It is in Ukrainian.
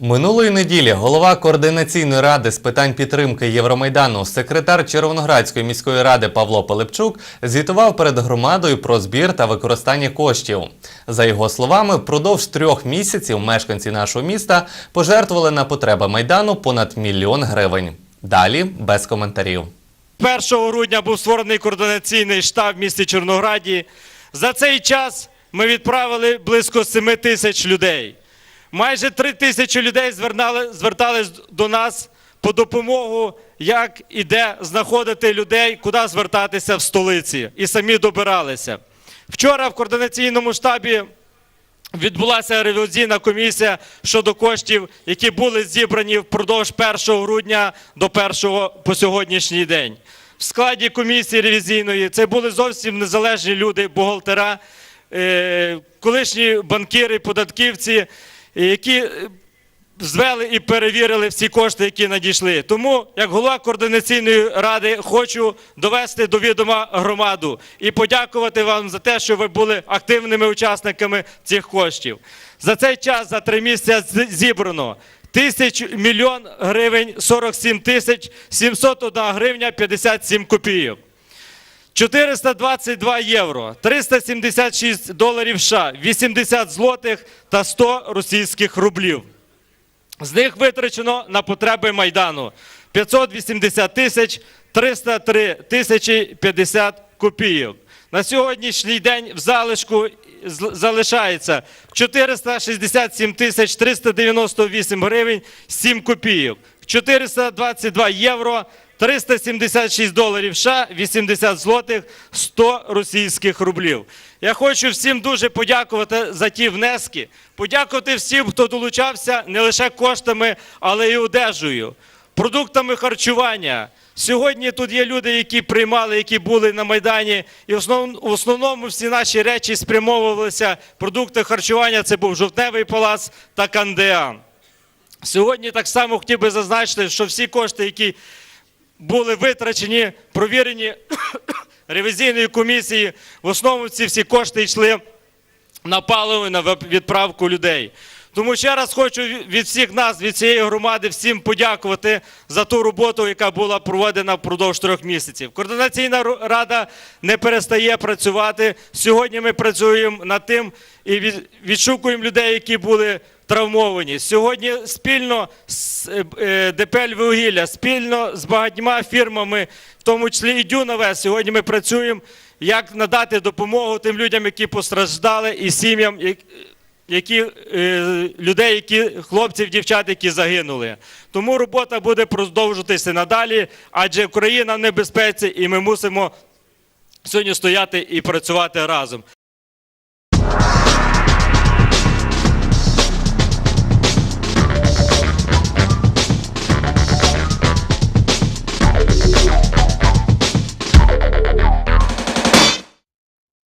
Минулої неділі голова координаційної ради з питань підтримки Євромайдану, секретар Червоноградської міської ради Павло Пилипчук звітував перед громадою про збір та використання коштів. За його словами, впродовж трьох місяців мешканці нашого міста пожертвували на потреби майдану понад мільйон гривень. Далі без коментарів. 1 грудня був створений координаційний штаб в місті Чорнограді. За цей час ми відправили близько 7 тисяч людей. Майже 3 тисячі людей звертались до нас по допомогу, як і де знаходити людей, куди звертатися в столиці. І самі добиралися. Вчора в координаційному штабі відбулася ревізійна комісія щодо коштів, які були зібрані впродовж 1 грудня до 1 по сьогоднішній день. В складі комісії ревізійної це були зовсім незалежні люди, бухгалтера, е, колишні банкіри, податківці, які е, звели і перевірили всі кошти, які надійшли. Тому, як голова координаційної ради, хочу довести до відома громаду і подякувати вам за те, що ви були активними учасниками цих коштів. За цей час, за три місяці, зібрано тисяч мільйон гривень 47 тисяч 701 гривня 57 копійок. 422 євро, 376 доларів США, 80 злотих та 100 російських рублів. З них витрачено на потреби Майдану 580 тисяч 303 тисячі 50 копійок. На сьогоднішній день в залишку залишається 467 тисяч 398 гривень 7 копійок, 422 євро, 376 доларів США, 80 злотих, 100 російських рублів. Я хочу всім дуже подякувати за ті внески, подякувати всім, хто долучався не лише коштами, але й одежею, продуктами харчування. Сьогодні тут є люди, які приймали, які були на Майдані, і в основному, всі наші речі спрямовувалися. Продукти харчування це був жовтневий палац та Кандеан. Сьогодні так само хотів би зазначити, що всі кошти, які були витрачені, провірені ревізійною комісією, в основному ці всі кошти йшли на паливо і на відправку людей. Тому ще раз хочу від всіх нас, від цієї громади, всім подякувати за ту роботу, яка була проведена впродовж трьох місяців. Координаційна рада не перестає працювати. Сьогодні ми працюємо над тим і від- відшукуємо людей, які були травмовані. Сьогодні спільно з е, е, ДП «Львіввугілля», спільно з багатьма фірмами, в тому числі і Дюнове, сьогодні ми працюємо, як надати допомогу тим людям, які постраждали, і сім'ям, які, е, людей, які, хлопців, дівчат, які загинули. Тому робота буде продовжуватися надалі, адже Україна в небезпеці, і ми мусимо сьогодні стояти і працювати разом.